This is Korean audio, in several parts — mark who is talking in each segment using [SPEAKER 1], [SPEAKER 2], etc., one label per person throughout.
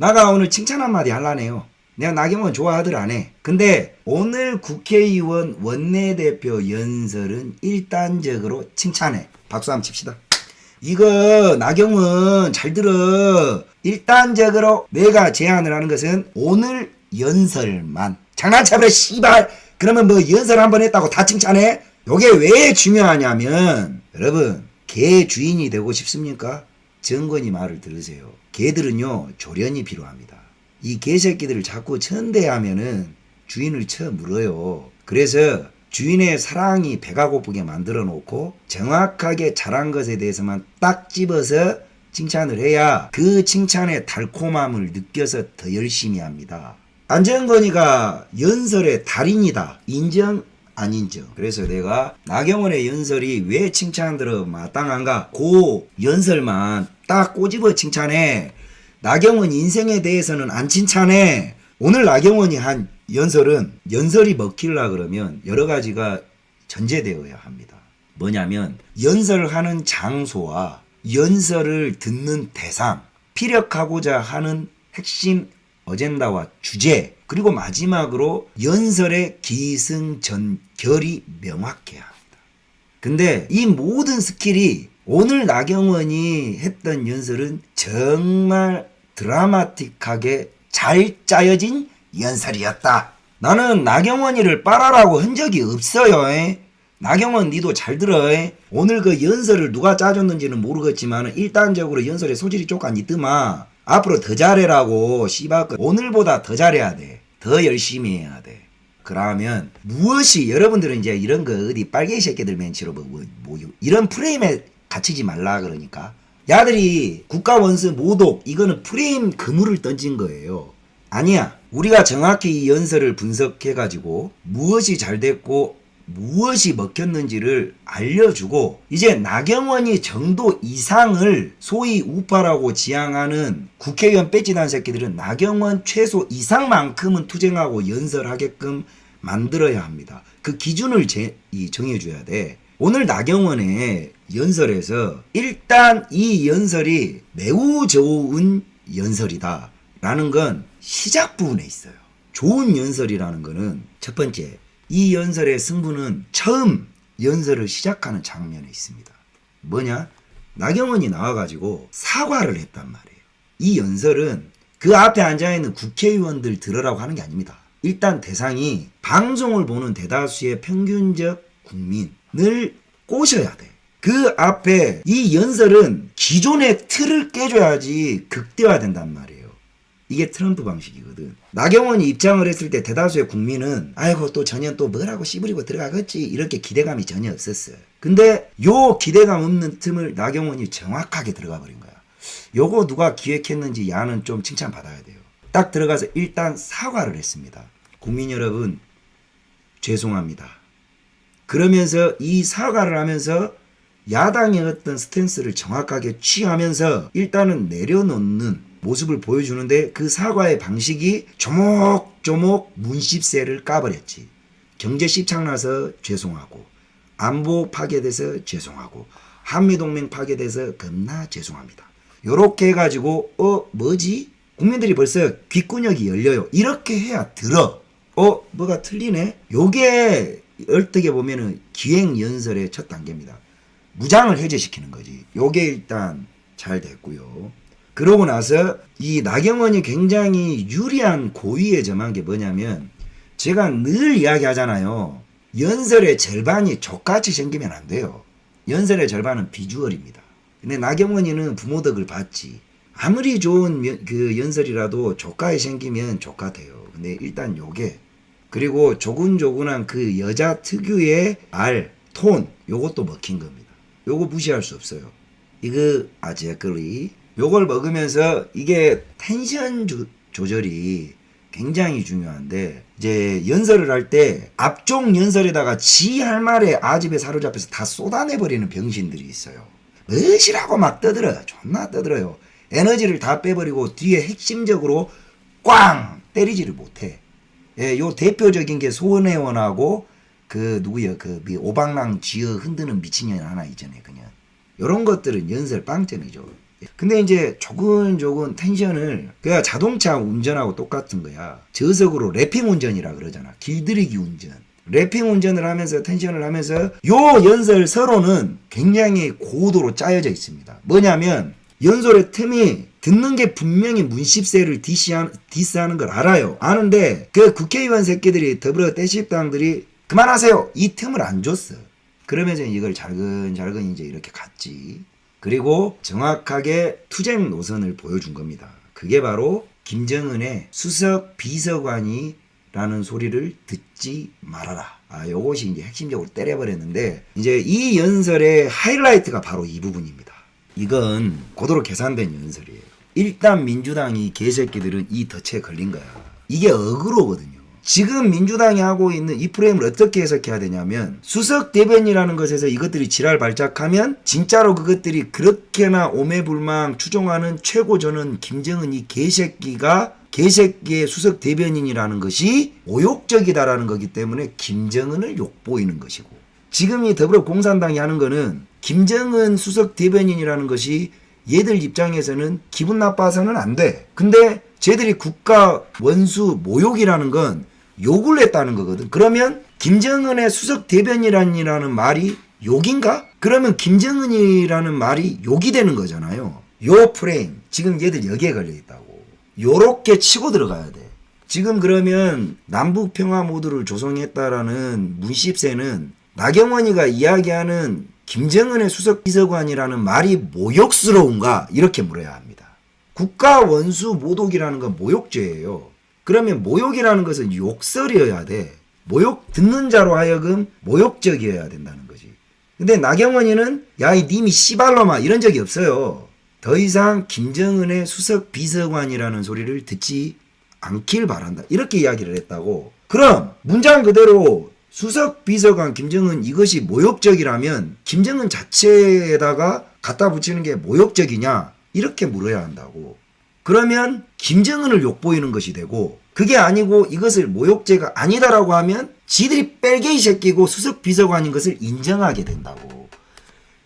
[SPEAKER 1] 나가 오늘 칭찬 한마디 할라네요. 내가 나경원 좋아하들 안 해. 근데 오늘 국회의원 원내대표 연설은 일단적으로 칭찬해. 박수 한번 칩시다. 이거 나경원 잘 들어. 일단적으로 내가 제안을 하는 것은 오늘 연설만. 장난쳐버려 씨발. 그러면 뭐 연설 한 번 했다고 다 칭찬해? 요게 왜 중요하냐면 여러분 개 주인이 되고 싶습니까? 정건이 말을 들으세요. 개들은요 조련이 필요합니다. 이 개새끼들을 자꾸 천대하면은 주인을 쳐 물어요. 그래서 주인의 사랑이 배가 고프게 만들어 놓고 정확하게 잘한 것에 대해서만 딱 집어서 칭찬을 해야 그 칭찬의 달콤함을 느껴서 더 열심히 합니다. 안정건이가 연설의 달인이다. 인정? 안 인정. 그래서 내가 나경원의 연설이 왜 칭찬들어 마땅한가? 그 연설만 딱 꼬집어 칭찬해. 나경원 인생에 대해서는 안 칭찬해. 오늘 나경원이 한 연설은 연설이 먹힐라 그러면 여러 가지가 전제되어야 합니다. 뭐냐면 연설하는 장소와 연설을 듣는 대상, 피력하고자 하는 핵심 어젠다와 주제, 그리고 마지막으로 연설의 기승전결이 명확해야 합니다. 근데 이 모든 스킬이 오늘 나경원이 했던 연설은 정말 드라마틱하게 잘 짜여진 연설이었다. 나는 나경원이를 빨아라고 한 적이 없어요. 에? 나경원 니도 잘 들어. 에? 오늘 그 연설을 누가 짜줬는지는 모르겠지만 일단적으로 연설에 소질이 조금 있더마. 앞으로 더 잘해라고 씨발 오늘보다 더 잘해야 돼. 더 열심히 해야 돼. 그러면 무엇이 여러분들은 이제 이런 거 어디 빨개 새끼들 멘치로 뭐, 뭐, 뭐 이런 프레임에 갇히지 말라 그러니까 야들이 국가 원수 모독 이거는 프레임 그물을 던진 거예요. 아니야. 우리가 정확히 이 연설을 분석해 가지고 무엇이 잘 됐고 무엇이 먹혔는지를 알려주고 이제 나경원이 정도 이상을 소위 우파라고 지향하는 국회의원 빼지난 새끼들은 나경원 최소 이상만큼은 투쟁하고 연설하게끔 만들어야 합니다. 그 기준을 제, 이 정해줘야 돼. 오늘 나경원의 연설에서 일단 이 연설이 매우 좋은 연설이다. 라는 건 시작 부분에 있어요. 좋은 연설이라는 거는 첫 번째, 이 연설의 승부는 처음 연설을 시작하는 장면에 있습니다. 뭐냐? 나경원이 나와가지고 사과를 했단 말이에요. 이 연설은 그 앞에 앉아있는 국회의원들 들으라고 하는 게 아닙니다. 일단 대상이 방송을 보는 대다수의 평균적 국민을 꼬셔야 돼. 그 앞에 이 연설은 기존의 틀을 깨줘야지 극대화된단 말이에요. 이게 트럼프 방식이거든. 나경원이 입장을 했을 때 대다수의 국민은 아이고 또 전혀 또 뭐라고 씨부리고 들어가겠지 이렇게 기대감이 전혀 없었어요. 근데 요 기대감 없는 틈을 나경원이 정확하게 들어가 버린 거야. 요거 누가 기획했는지 야는 좀 칭찬받아야 돼요. 딱 들어가서 일단 사과를 했습니다. 국민 여러분 죄송합니다. 그러면서 이 사과를 하면서 야당의 어떤 스탠스를 정확하게 취하면서 일단은 내려놓는 모습을 보여주는데 그 사과의 방식이 조목조목 문십세를 까버렸지. 경제 씹창나서 죄송하고 안보 파괴돼서 죄송하고 한미동맹 파괴돼서 겁나 죄송합니다. 요렇게 해가지고 어 뭐지? 국민들이 벌써 귓구녕이 열려요. 이렇게 해야 들어. 어 뭐가 틀리네? 요게 어떻게 보면은 기획 연설의 첫 단계입니다. 무장을 해제시키는 거지. 요게 일단 잘 됐고요. 그러고 나서 이 나경원이 굉장히 유리한 고위에 점한 게 뭐냐면 제가 늘 이야기하잖아요. 연설의 절반이 족같이 생기면 안 돼요. 연설의 절반은 비주얼입니다. 근데 나경원이는 부모 덕을 봤지. 아무리 좋은 면- 그 연설이라도 조카에 생기면 족같아요. 근데 일단 요게 그리고 조근조근한 그 여자 특유의 알, 톤 요것도 먹힌 겁니다. 요거 무시할 수 없어요. 이거 아재거리 요걸 먹으면서 이게 텐션 조, 조절이 굉장히 중요한데 이제 연설을 할 때 앞쪽 연설에다가 지 할 말에 아집에 사로잡혀서 다 쏟아내 버리는 병신들이 있어요. 무엇이라고 막 떠들어 존나 떠들어요. 에너지를 다 빼버리고 뒤에 핵심적으로 꽝 때리지를 못해. 예, 요 대표적인 게 소원회원하고 그 누구야 그 미- 오방랑 쥐어 흔드는 미친년 하나 있잖아요 그냥. 요런 것들은 연설 빵점이죠. 근데 이제 조근조근 텐션을 그냥 자동차 운전하고 똑같은 거야. 저속으로 랩핑 운전이라 그러잖아. 길들이기 운전. 랩핑 운전을 하면서 텐션을 하면서 요 연설 서로는 굉장히 고도로 짜여져 있습니다. 뭐냐면 연설의 틈이 듣는 게 분명히 문십세를 디시한, 디스하는 걸 알아요. 아는데 그 국회의원 새끼들이 더불어 떼십당들이 그만하세요. 이 틈을 안 줬어. 그러면서 이걸 잘근잘근 이제 이렇게 갔지. 그리고 정확하게 투쟁 노선을 보여준 겁니다. 그게 바로 김정은의 수석 비서관이라는 소리를 듣지 말아라. 아, 요것이 이제 핵심적으로 때려버렸는데, 이제 이 연설의 하이라이트가 바로 이 부분입니다. 이건 고도로 계산된 연설이에요. 일단 민주당이 개새끼들은 이 덫에 걸린 거야. 이게 어그로거든요. 지금 민주당이 하고 있는 이 프레임을 어떻게 해석해야 되냐면 수석 대변이라는 것에서 이것들이 지랄 발작하면 진짜로 그것들이 그렇게나 오매불망 추종하는 최고 저는 김정은 이 개새끼가 개새끼의 수석 대변인이라는 것이 모욕적이다라는 거기 때문에 김정은을 욕보이는 것이고 지금 이 더불어공산당이 하는 거는 김정은 수석 대변인이라는 것이 얘들 입장에서는 기분 나빠서는 안 돼. 근데 쟤들이 국가 원수 모욕이라는 건 욕을 했다는 거거든. 그러면 김정은의 수석 대변인이라는 말이 욕인가? 그러면 김정은이라는 말이 욕이 되는 거잖아요. 요 프레임. 지금 얘들 여기에 걸려 있다고. 요렇게 치고 들어가야 돼. 지금 그러면 남북 평화 모드를 조성했다라는 문십세는 나경원이가 이야기하는 김정은의 수석 비서관이라는 말이 모욕스러운가 이렇게 물어야 합니다. 국가 원수 모독이라는 건 모욕죄예요. 그러면 모욕이라는 것은 욕설이어야 돼. 모욕 듣는 자로 하여금 모욕적이어야 된다는 거지. 근데 나경원이는 야 이 님이 씨발로마 이런 적이 없어요. 더 이상 김정은의 수석 비서관이라는 소리를 듣지 않길 바란다. 이렇게 이야기를 했다고. 그럼 문장 그대로 수석 비서관 김정은 이것이 모욕적이라면 김정은 자체에다가 갖다 붙이는 게 모욕적이냐? 이렇게 물어야 한다고. 그러면 김정은을 욕보이는 것이 되고 그게 아니고 이것을 모욕죄가 아니다라고 하면 지들이 뺄개이 새끼고 수석 비서관인 것을 인정하게 된다고.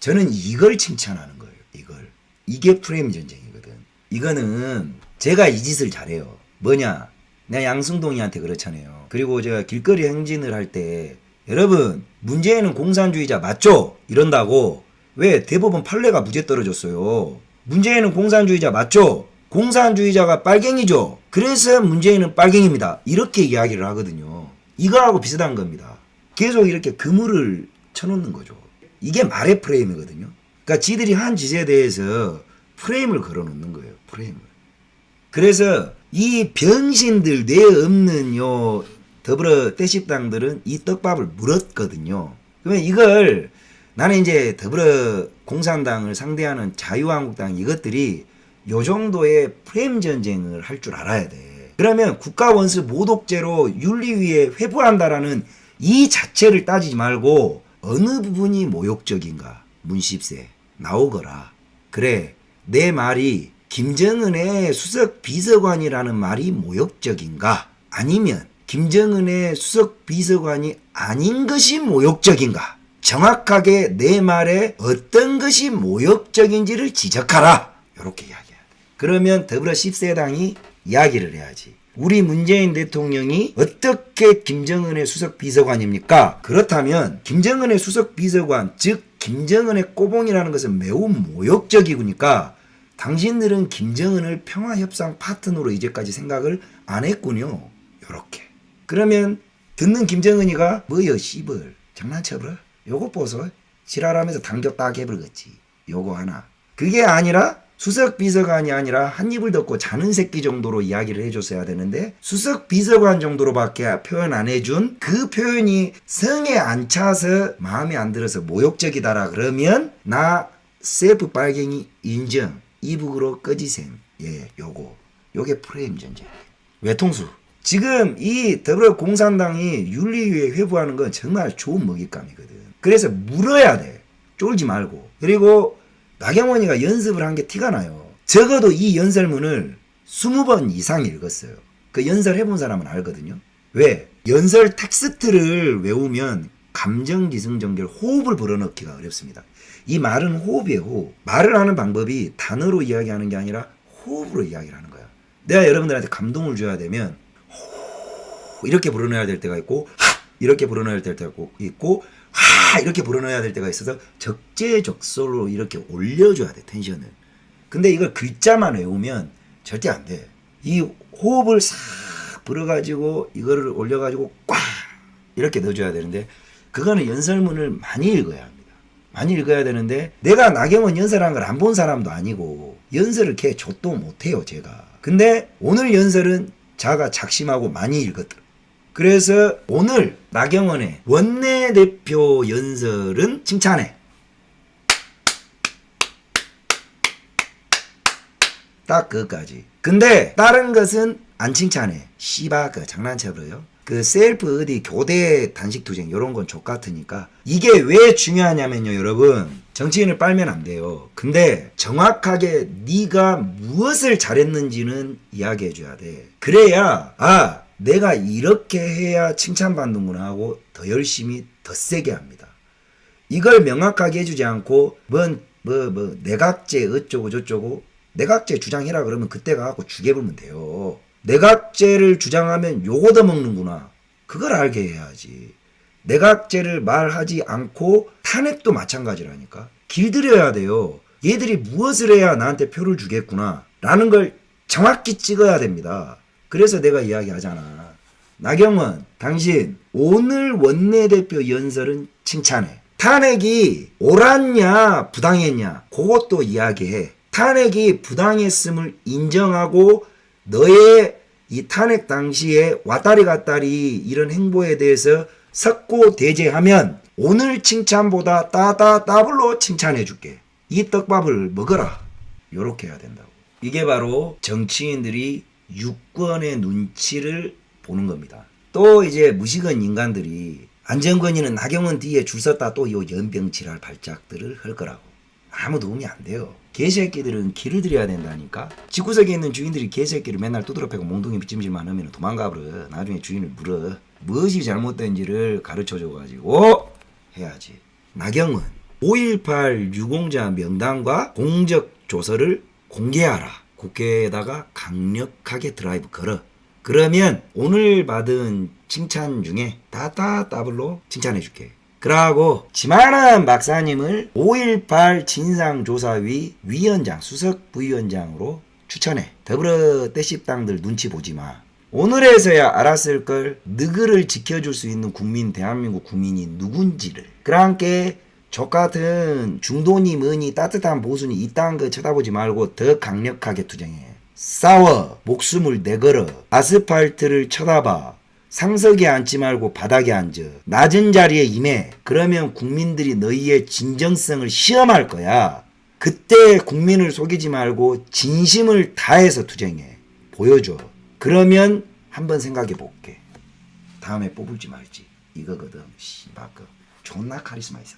[SPEAKER 1] 저는 이걸 칭찬하는 거예요. 이걸. 이게 프레임 전쟁이거든. 이거는 제가 이 짓을 잘해요. 뭐냐? 내가 양승동이한테 그렇잖아요. 그리고 제가 길거리 행진을 할 때 여러분 문재인은 공산주의자 맞죠? 이런다고 왜 대법원 판례가 무죄 떨어졌어요. 문재인은 공산주의자 맞죠? 공산주의자가 빨갱이죠. 그래서 문재인은 빨갱입니다. 이렇게 이야기를 하거든요. 이거하고 비슷한 겁니다. 계속 이렇게 그물을 쳐놓는 거죠. 이게 말의 프레임이거든요. 그러니까 지들이 한 짓에 대해서 프레임을 걸어놓는 거예요. 프레임을. 그래서 이 병신들 뇌 없는 요 더불어 떼십당들은 이 떡밥을 물었거든요. 그러면 이걸 나는 이제 더불어 공산당을 상대하는 자유한국당 이것들이 요 정도의 프레임 전쟁을 할 줄 알아야 돼. 그러면 국가 원수 모독죄로 윤리위에 회부한다라는 이 자체를 따지지 말고 어느 부분이 모욕적인가 문십세 나오거라. 그래 내 말이 김정은의 수석 비서관이라는 말이 모욕적인가? 아니면 김정은의 수석 비서관이 아닌 것이 모욕적인가? 정확하게 내 말에 어떤 것이 모욕적인지를 지적하라. 이렇게 이야기해야 돼. 그러면 더불어 10세당이 이야기를 해야지. 우리 문재인 대통령이 어떻게 김정은의 수석 비서관입니까? 그렇다면 김정은의 수석 비서관, 즉 김정은의 꼬봉이라는 것은 매우 모욕적이니까 당신들은 김정은을 평화협상 파트너로 이제까지 생각을 안 했군요. 요렇게. 그러면 듣는 김정은이가 뭐여 씨벌 장난쳐버려? 요거 보소. 지랄하면서 당겨 딱 해버렸지. 요거 하나. 그게 아니라 수석 비서관이 아니라 한 입을 덮고 자는 새끼 정도로 이야기를 해줬어야 되는데 수석 비서관 정도로밖에 표현 안 해준 그 표현이 성에 안 차서 마음에 안 들어서 모욕적이다라 그러면 나 셀프 빨갱이 인정. 이북으로 꺼지셈. 예 요거. 요게 프레임 전쟁 외통수. 지금 이 더불어공산당이 윤리위에 회부하는 건 정말 좋은 먹잇감이거든. 그래서 물어야 돼. 쫄지 말고. 그리고 나경원이가 연습을 한 게 티가 나요. 적어도 이 연설문을 20번 이상 읽었어요. 그 연설 해본 사람은 알거든요. 왜? 연설 텍스트를 외우면 감정기승전결 호흡을 불어넣기가 어렵습니다. 이 말은 호흡이에요. 호흡. 말을 하는 방법이 단어로 이야기하는 게 아니라 호흡으로 이야기를 하는 거야. 내가 여러분들한테 감동을 줘야 되면 호 이렇게 불어넣어야 될 때가 있고 하 이렇게 불어넣어야 될 때가 있고 하 이렇게 불어넣어야 될 때가 있어서 적재적소로 이렇게 올려줘야 돼 텐션을. 근데 이걸 글자만 외우면 절대 안 돼. 이 호흡을 싹 불어가지고 이거를 올려가지고 꽉 이렇게 넣어줘야 되는데 그거는 연설문을 많이 읽어야 합니다. 많이 읽어야 되는데 내가 나경원 연설한 걸 안 본 사람도 아니고 연설을 걔 줬도 못해요 제가. 근데 오늘 연설은 자가 작심하고 많이 읽었더라. 그래서 오늘 나경원의 원내대표 연설은 칭찬해. 딱 그것까지. 근데 다른 것은 안 칭찬해. 씨바 그 장난쳐버려요. 그 셀프 어디 교대 단식 투쟁 요런 건 족같으니까 이게 왜 중요하냐면요 여러분 정치인을 빨면 안 돼요 근데 정확하게 네가 무엇을 잘했는지는 이야기해 줘야 돼 그래야 아 내가 이렇게 해야 칭찬받는구나 하고 더 열심히 더 세게 합니다 이걸 명확하게 해주지 않고 뭔뭐뭐 내각제 어쩌고 저쩌고 내각제 주장해라 그러면 그때 가갖고 죽여보면 돼요. 내각제를 주장하면 욕 얻어먹는구나. 그걸 알게 해야지. 내각제를 말하지 않고 탄핵도 마찬가지라니까. 길들여야 돼요. 얘들이 무엇을 해야 나한테 표를 주겠구나. 라는 걸 정확히 찍어야 됩니다. 그래서 내가 이야기하잖아. 나경원, 당신 오늘 원내대표 연설은 칭찬해. 탄핵이 옳았냐 부당했냐 그것도 이야기해. 탄핵이 부당했음을 인정하고 너의 이 탄핵 당시에 왔다리 갔다리 이런 행보에 대해서 석고 대제하면 오늘 칭찬보다 따다 더블로 칭찬해 줄게. 이 떡밥을 먹어라. 요렇게 해야 된다고. 이게 바로 정치인들이 유권의 눈치를 보는 겁니다. 또 이제 무식한 인간들이 안정권이는 나경원 뒤에 줄 섰다 또 요 연병질할 발작들을 할 거라고. 아무 도움이 안 돼요. 개새끼들은 길을 들여야 된다니까. 집구석에 있는 주인들이 개새끼를 맨날 두드려 패고 몽둥이 찜질만 하면 도망가 버려. 나중에 주인을 물어. 무엇이 잘못된지를 가르쳐 줘가지고 해야지. 나경은 5.18 유공자 명단과 공적 조서를 공개하라. 국회에다가 강력하게 드라이브 걸어. 그러면 오늘 받은 칭찬 중에 다다 더블로 칭찬해 줄게. 그러고 지만한 박사님을 5.18 진상조사위 위원장 수석 부위원장으로 추천해. 더불어 떼씹당들 눈치 보지 마. 오늘에서야 알았을 걸 너그를 지켜줄 수 있는 국민 대한민국 국민이 누군지를. 그랑께 족같은 중도니 뭐니 따뜻한 보수니 이딴 거 쳐다보지 말고 더 강력하게 투쟁해. 싸워 목숨을 내걸어. 아스팔트를 쳐다봐. 상석에 앉지 말고 바닥에 앉아. 낮은 자리에 임해. 그러면 국민들이 너희의 진정성을 시험할 거야. 그때 국민을 속이지 말고 진심을 다해서 투쟁해. 보여줘. 그러면 한번 생각해 볼게. 다음에 뽑을지 말지. 이거거든 씨발 그 존나 카리스마 있어